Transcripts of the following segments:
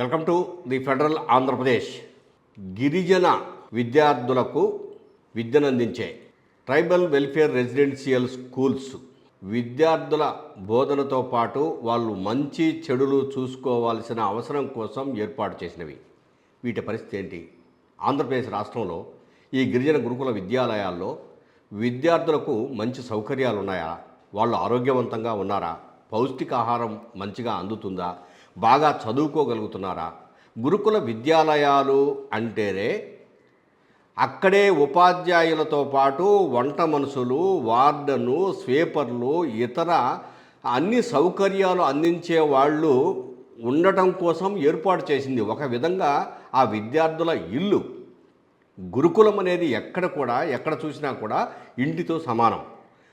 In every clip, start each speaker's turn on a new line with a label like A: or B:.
A: Welcome to the Federal Andhra Pradesh గిరిజన విద్యార్థులకు విద్యనందించే ట్రైబల్ వెల్ఫేర్ రెసిడెన్షియల్ స్కూల్స్. విద్యార్థుల బోధనతో పాటు వాళ్ళు మంచి చెడులు చూసుకోవాల్సిన అవసరం కోసం ఏర్పాటు చేసినవి. వీటి పరిస్థితి ఏంటి? ఆంధ్రప్రదేశ్ రాష్ట్రంలో ఈ గిరిజన గురుకుల విద్యాలయాల్లో విద్యార్థులకు మంచి సౌకర్యాలు ఉన్నాయా వాళ్ళు ఆరోగ్యవంతంగా ఉన్నారా? పౌష్టికాహారం మంచిగా అందుతుందా? బాగా చదువుకోగలుగుతున్నారా? గురుకుల విద్యాలయాలు అంటేనే అక్కడే ఉపాధ్యాయులతో పాటు వంట మనుషులు వార్డను స్వీపర్లు ఇతర అన్ని సౌకర్యాలు అందించే వాళ్ళు ఉండటం కోసం ఏర్పాటు చేసింది. ఒక విధంగా ఆ విద్యార్థుల ఇల్లు. గురుకులం అనేది ఎక్కడ కూడా ఎక్కడ చూసినా కూడా ఇంటితో సమానం.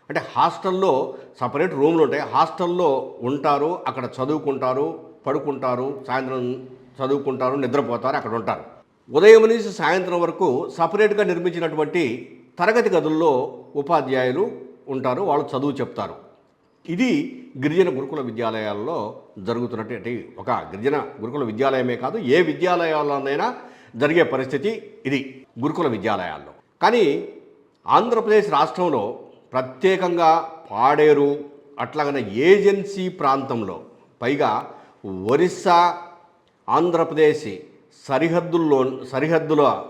A: అంటే హాస్టల్లో సపరేట్ రూమ్లు ఉంటాయి. హాస్టల్లో ఉంటారు అక్కడ చదువుకుంటారు. పడుకుంటారు సాయంత్రం చదువుకుంటారు నిద్రపోతారు అక్కడ ఉంటారు. ఉదయం నుంచి సాయంత్రం వరకు సపరేట్గా నిర్మించినటువంటి తరగతి గదుల్లో ఉపాధ్యాయులు ఉంటారు వాళ్ళు చదువు చెప్తారు. ఇది గిరిజన గురుకుల విద్యాలయాల్లో జరుగుతున్నటువంటి ఒక గిరిజన గురుకుల విద్యాలయమే కాదు ఏ విద్యాలయాల్లోనైనా జరిగే పరిస్థితి ఇది గురుకుల విద్యాలయాల్లో. కానీ ఆంధ్రప్రదేశ్ రాష్ట్రంలో ప్రత్యేకంగా పాడేరు అట్లాగనే ఏజెన్సీ ప్రాంతంలో పైగా ఒరిస్సా ఆంధ్రప్రదేశ్ సరిహద్దుల్లో సరిహద్దుల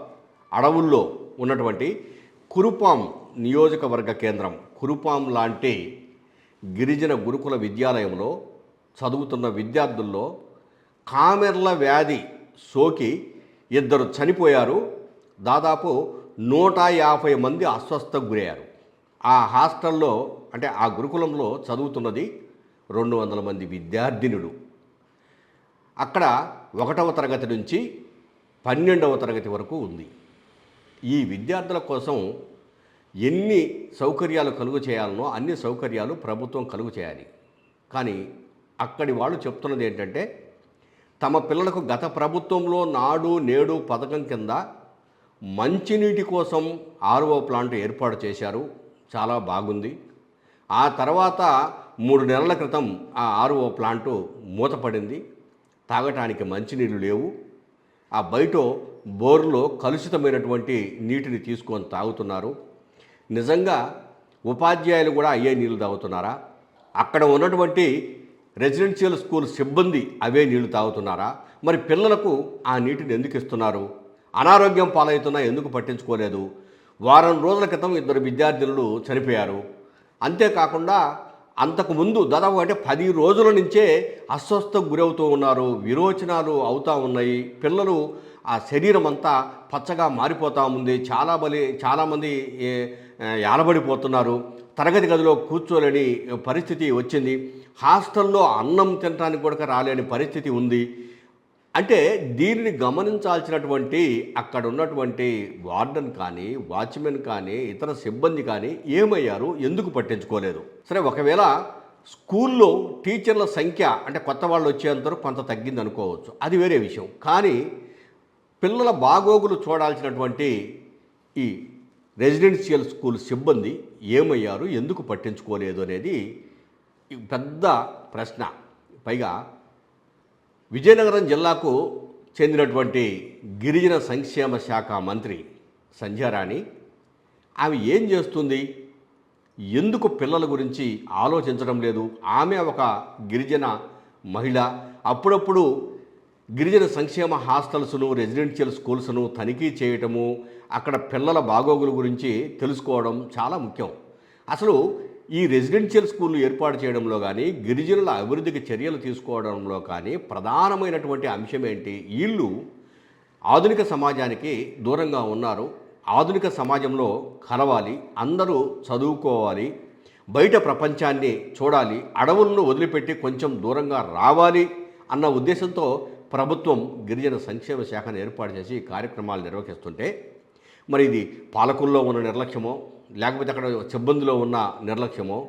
A: అడవుల్లో ఉన్నటువంటి కురుపాం నియోజకవర్గ కేంద్రం. కురుపాం లాంటి గిరిజన గురుకుల విద్యాలయంలో చదువుతున్న విద్యార్థుల్లో కామెర్ల వ్యాధి సోకి ఇద్దరు చనిపోయారు. దాదాపు నూట యాభై మంది అస్వస్థకు గురయ్యారు. ఆ హాస్టల్లో అంటే ఆ గురుకులంలో చదువుతున్నది రెండు వందల మంది విద్యార్థినులు. అక్కడ ఒకటవ తరగతి నుంచి పన్నెండవ తరగతి వరకు ఉంది. ఈ విద్యార్థుల కోసం ఎన్ని సౌకర్యాలు కలుగు చేయాలనో అన్ని సౌకర్యాలు ప్రభుత్వం కలుగు చేయాలి. కానీ అక్కడి వాళ్ళు చెప్తున్నది ఏంటంటే తమ పిల్లలకు గత ప్రభుత్వంలో నాడు నేడు పథకం కింద మంచినీటి కోసం ఆర్ఓ ప్లాంట్ ఏర్పాటు చేశారు. చాలా బాగుంది. ఆ తర్వాత మూడు నెలల క్రితం ఆ ఆర్ఓ ప్లాంటు మూతపడింది. తాగటానికి మంచినీళ్ళు లేవు. ఆ బయట బోర్లో కలుషితమైనటువంటి నీటిని తీసుకొని తాగుతున్నారు. నిజంగా ఉపాధ్యాయులు కూడా అయ్యే నీళ్ళు తాగుతున్నారా? అక్కడ ఉన్నటువంటి రెసిడెన్షియల్ స్కూల్ సిబ్బంది అవే నీళ్ళు తాగుతున్నారా? మరి పిల్లలకు ఆ నీటిని ఎందుకు ఇస్తున్నారు? అనారోగ్యం పాలవుతున్నా ఎందుకు పట్టించుకోలేదు? వారం రోజుల క్రితం ఇద్దరు విద్యార్థులు చనిపోయారు. అంతేకాకుండా అంతకుముందు దాదాపు అంటే పది రోజుల నుంచే అస్వస్థకు గురవుతూ ఉన్నారు. విరోచనాలు అవుతూ ఉన్నాయి. పిల్లలు ఆ శరీరం అంతా పచ్చగా మారిపోతూ ఉంది. చాలా బలి చాలామంది ఏ- యాలబడిపోతున్నారు. తరగతి గదిలో కూర్చోలేని పరిస్థితి వచ్చింది. హాస్టల్లో అన్నం తినడానికి కూడా రాలేని పరిస్థితి ఉంది. అంటే దీనిని గమనించాల్సినటువంటి అక్కడ ఉన్నటువంటి వార్డెన్ కానీ వాచ్మెన్ కానీ ఇతర సిబ్బంది కానీ ఏమయ్యారు? ఎందుకు పట్టించుకోలేదు? సరే ఒకవేళ స్కూల్లో టీచర్ల సంఖ్య అంటే కొత్త వాళ్ళు వచ్చేంతవరకు కొంత తగ్గింది అనుకోవచ్చు. అది వేరే విషయం. కానీ పిల్లల బాగోగులు చూడాల్సినటువంటి ఈ రెసిడెన్షియల్ స్కూల్ సిబ్బంది ఏమయ్యారు? ఎందుకు పట్టించుకోలేదు అనేది పెద్ద ప్రశ్న. పైగా విజయనగరం జిల్లాకు చెందినటువంటి గిరిజన సంక్షేమ శాఖ మంత్రి సంధ్యారాణి ఆమె ఏం చేస్తుంది? ఎందుకు పిల్లల గురించి ఆలోచించడం లేదు? ఆమె ఒక గిరిజన మహిళ. అప్పుడప్పుడు గిరిజన సంక్షేమ హాస్టల్స్ను రెసిడెన్షియల్ స్కూల్స్ను తనిఖీ చేయటము అక్కడ పిల్లల బాగోగుల గురించి తెలుసుకోవడం చాలా ముఖ్యం. అసలు ఈ రెసిడెన్షియల్ స్కూళ్ళు ఏర్పాటు చేయడంలో కానీ గిరిజనుల అభివృద్ధికి చర్యలు తీసుకోవడంలో కానీ ప్రధానమైనటువంటి అంశం ఏంటి? వీళ్ళు ఆధునిక సమాజానికి దూరంగా ఉన్నారు. ఆధునిక సమాజంలో కలవాలి అందరూ చదువుకోవాలి బయట ప్రపంచాన్ని చూడాలి అడవులను వదిలిపెట్టి కొంచెం దూరంగా రావాలి అన్న ఉద్దేశంతో ప్రభుత్వం గిరిజన సంక్షేమ శాఖను ఏర్పాటు చేసి ఈ కార్యక్రమాలు నిర్వహిస్తుంటే మరి ఇది పాలకుల్లో ఉన్న నిర్లక్ష్యమో లేకపోతే అక్కడ సిబ్బందిలో ఉన్న నిర్లక్ష్యమో.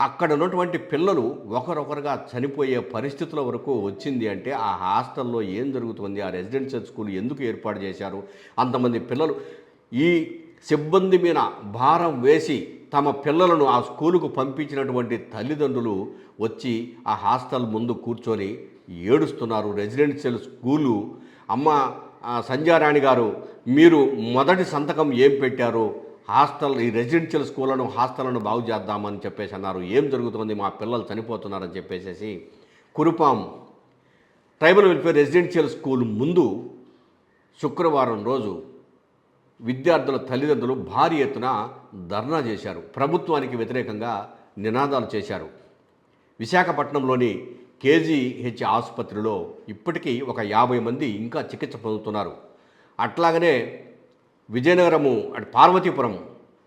A: అక్కడ ఉన్నటువంటి పిల్లలు ఒకరొకరుగా చనిపోయే పరిస్థితుల వరకు వచ్చింది అంటే ఆ హాస్టల్లో ఏం జరుగుతుంది? ఆ రెసిడెన్షియల్ స్కూల్ ఎందుకు ఏర్పాటు చేశారు? అంతమంది పిల్లలు ఈ సిబ్బంది మీద భారం వేసి తమ పిల్లలను ఆ స్కూలుకు పంపించినటువంటి తల్లిదండ్రులు వచ్చి ఆ హాస్టల్ ముందు కూర్చొని ఏడుస్తున్నారు. Residential school. అమ్మ సంధ్యారాణి గారు మీరు మొదటి సంతకం ఏం పెట్టారు? హాస్టల్ ఈ రెసిడెన్షియల్ స్కూళ్ళను హాస్టళ్ళను బాగు చేద్దామని చెప్పేసి అన్నారు. ఏం జరుగుతుంది మా పిల్లలు చనిపోతున్నారని చెప్పేసి Kurupam tribal welfare residential school ముందు శుక్రవారం రోజు విద్యార్థుల తల్లిదండ్రులు భారీ ఎత్తున ధర్నా చేశారు. ప్రభుత్వానికి వ్యతిరేకంగా నినాదాలు చేశారు. విశాఖపట్నంలోని కేజీహెచ్ ఆసుపత్రిలో ఇప్పటికీ ఒక యాభై మంది ఇంకా చికిత్స పొందుతున్నారు. అట్లాగనే విజయనగరము అటు పార్వతీపురం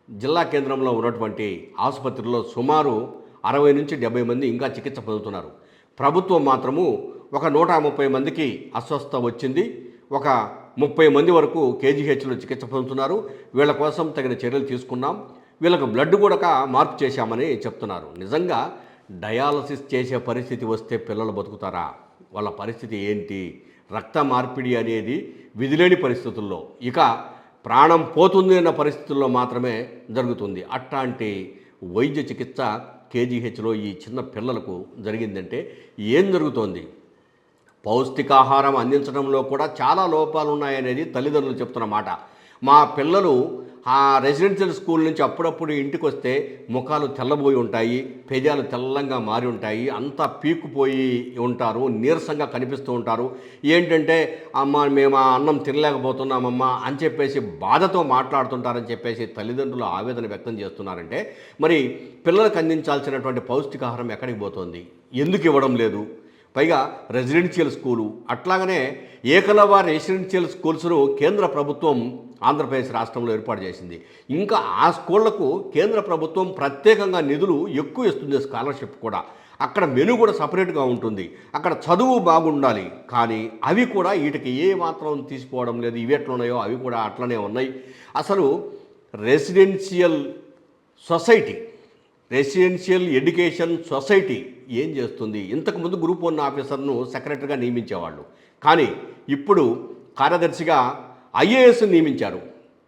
A: జిల్లా కేంద్రంలో ఉన్నటువంటి ఆసుపత్రిలో సుమారు అరవై నుంచి డెబ్బై మంది ఇంకా చికిత్స పొందుతున్నారు. ప్రభుత్వం మాత్రము ఒక నూట ముప్పై మందికి అస్వస్థ వచ్చింది. ఒక ముప్పై మంది వరకు కేజీహెచ్లో చికిత్స పొందుతున్నారు. వీళ్ళ కోసం తగిన చర్యలు తీసుకున్నాం. వీళ్ళకు బ్లడ్ కూడా మార్పు చేశామని చెప్తున్నారు. నిజంగా డయాలసిస్ చేసే పరిస్థితి వస్తే పిల్లలు బతుకుతారా? వాళ్ళ పరిస్థితి ఏంటి? రక్త మార్పిడి అనేది విధిలేని పరిస్థితుల్లో. ఇక ప్రాణం పోతుంది అన్న పరిస్థితుల్లో మాత్రమే జరుగుతుంది. అట్లాంటి వైద్య చికిత్స కేజీహెచ్లో ఈ చిన్న పిల్లలకు జరిగిందంటే ఏం జరుగుతోంది? పౌష్టికాహారం అందించడంలో కూడా చాలా లోపాలు ఉన్నాయనేది తల్లిదండ్రులు చెప్తున్న మాట. మా పిల్లలు ఆ రెసిడెన్షియల్ స్కూల్ నుంచి అప్పుడప్పుడు ఇంటికి వస్తే ముఖాలు తెల్లబోయి ఉంటాయి పెదాలు తెల్లంగా మారి ఉంటాయి అంతా పీక్కుపోయి ఉంటారు నీరసంగా కనిపిస్తూ ఉంటారు. ఏంటంటే అమ్మ మేము ఆ అన్నం తినలేకపోతున్నామమ్మా అని చెప్పేసి బాధతో మాట్లాడుతుంటారని చెప్పేసి తల్లిదండ్రులు ఆవేదన వ్యక్తం చేస్తున్నారంటే మరి పిల్లలకు అందించాల్సినటువంటి పౌష్టికాహారం ఎక్కడికి పోతుంది? ఎందుకు ఇవ్వడం లేదు? పైగా రెసిడెన్షియల్ స్కూలు. అట్లాగనే ఏకలవ రెసిడెన్షియల్ స్కూల్స్ను కేంద్ర ప్రభుత్వం ఆంధ్రప్రదేశ్ రాష్ట్రంలో ఏర్పాటు చేసింది. ఇంకా ఆ స్కూళ్ళకు కేంద్ర ప్రభుత్వం ప్రత్యేకంగా నిధులు ఎక్కువ ఇస్తుంది స్కాలర్షిప్ కూడా. అక్కడ మెను కూడా సపరేట్గా ఉంటుంది. అక్కడ చదువు బాగుండాలి. కానీ అవి కూడా వీటికి ఏ మాత్రం తీసుకోవడం లేదు. ఇవి ఎట్లున్నాయో అవి కూడా అట్లనే ఉన్నాయి. అసలు residential society residential education society ఏం చేస్తుంది? ఇంతకుముందు గ్రూప్ వన్ ఆఫీసర్ను సెక్రటరీగా నియమించేవాళ్ళు. కానీ ఇప్పుడు కార్యదర్శిగా ఐఏఎస్ నియమించారు.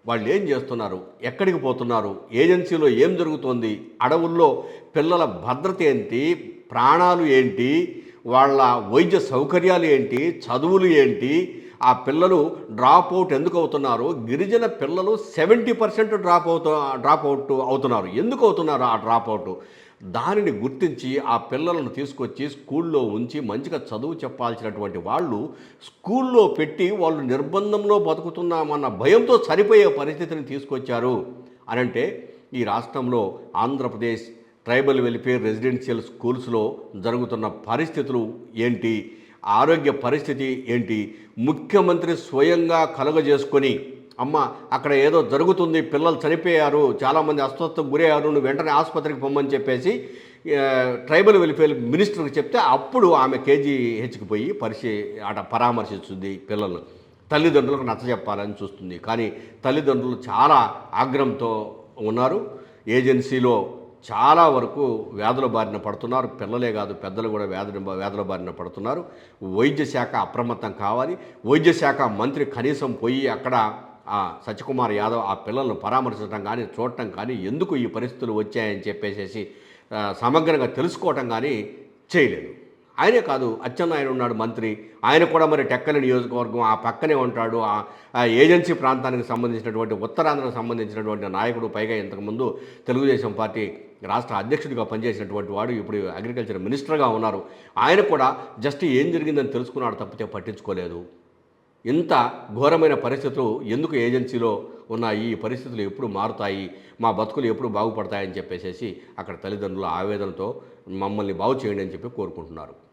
A: వాళ్ళు ఏం చేస్తున్నారు? ఎక్కడికి పోతున్నారు? ఏజెన్సీలో ఏం జరుగుతోంది? అడవుల్లో పిల్లల భద్రత ఏంటి? ప్రాణాలు ఏంటి? వాళ్ళ వైద్య సౌకర్యాలు ఏంటి? చదువులు ఏంటి? ఆ పిల్లలు డ్రాప్ అవుట్ ఎందుకు అవుతున్నారు? గిరిజన పిల్లలు సెవెంటీ పర్సెంట్ డ్రాప్ అవుతు డ్రాప్ అవుట్ అవుతున్నారు. ఎందుకు అవుతున్నారు ఆ డ్రాప్ అవుట్ దానిని గుర్తించి ఆ పిల్లలను తీసుకొచ్చి స్కూల్లో ఉంచి మంచిగా చదువు చెప్పాల్సినటువంటి వాళ్ళు స్కూల్లో పెట్టి వాళ్ళు నిర్బంధంలో బతుకుతున్నామన్న భయంతో సరిపోయే పరిస్థితిని తీసుకొచ్చారు. అనంటే ఈ రాష్ట్రంలో ఆంధ్రప్రదేశ్ ట్రైబల్ వెల్ఫేర్ రెసిడెన్షియల్ స్కూల్స్లో జరుగుతున్న పరిస్థితులు ఏంటి? ఆరోగ్య పరిస్థితి ఏంటి? ముఖ్యమంత్రి స్వయంగా కలుగజేసుకొని అమ్మ అక్కడ ఏదో జరుగుతుంది పిల్లలు చనిపోయారు చాలామంది అస్వస్థకు గురయ్యారు నువ్వు వెంటనే ఆసుపత్రికి పొమ్మని చెప్పేసి ట్రైబల్ వెల్ఫేర్ మినిస్టర్కి చెప్తే అప్పుడు ఆమె కేజీహెచ్కి పోయి పరిశీ అట పరామర్శిస్తుంది పిల్లలు తల్లిదండ్రులకు నచ్చజెప్పాలని చూస్తుంది. కానీ తల్లిదండ్రులు చాలా ఆగ్రహంతో ఉన్నారు. ఏజెన్సీలో చాలా వరకు వ్యాధుల బారిన పడుతున్నారు. పిల్లలే కాదు పెద్దలు కూడా వ్యాధుల వ్యాధుల బారిన పడుతున్నారు. వైద్య శాఖ అప్రమత్తం కావాలి. వైద్య శాఖ మంత్రి కనీసం పోయి అక్కడ ఆ సత్యకుమార్ యాదవ్ ఆ పిల్లలను పరామర్శించడం కానీ చూడటం కానీ ఎందుకు ఈ పరిస్థితులు వచ్చాయని చెప్పేసేసి సమగ్రంగా తెలుసుకోవటం కానీ చేయలేదు. ఆయనే కాదు అచ్చెన్నాయుడు ఉన్నాడు మంత్రి. ఆయన కూడా మరి టెక్కలి నియోజకవర్గం ఆ పక్కనే ఉంటాడు. ఆ ఆ ఏజెన్సీ ప్రాంతానికి సంబంధించినటువంటి ఉత్తరాంధ్రకు సంబంధించినటువంటి నాయకుడు. పైగా ఇంతకుముందు తెలుగుదేశం పార్టీ రాష్ట్ర అధ్యక్షుడిగా పనిచేసినటువంటి వాడు ఇప్పుడు అగ్రికల్చర్ మినిస్టర్గా ఉన్నారు. ఆయన కూడా జస్ట్ ఏం జరిగిందని తెలుసుకున్నాడు తప్పితే పట్టించుకోలేదు. ఇంత ఘోరమైన పరిస్థితులు ఎందుకు ఏజెన్సీలో ఉన్నాయి? ఈ పరిస్థితులు ఎప్పుడు మారుతాయి? మా బతుకులు ఎప్పుడు బాగుపడతాయని చెప్పేసి అక్కడ తల్లిదండ్రుల ఆవేదనతో మమ్మల్ని బాగు చేయండి అని చెప్పి కోరుకుంటున్నారు.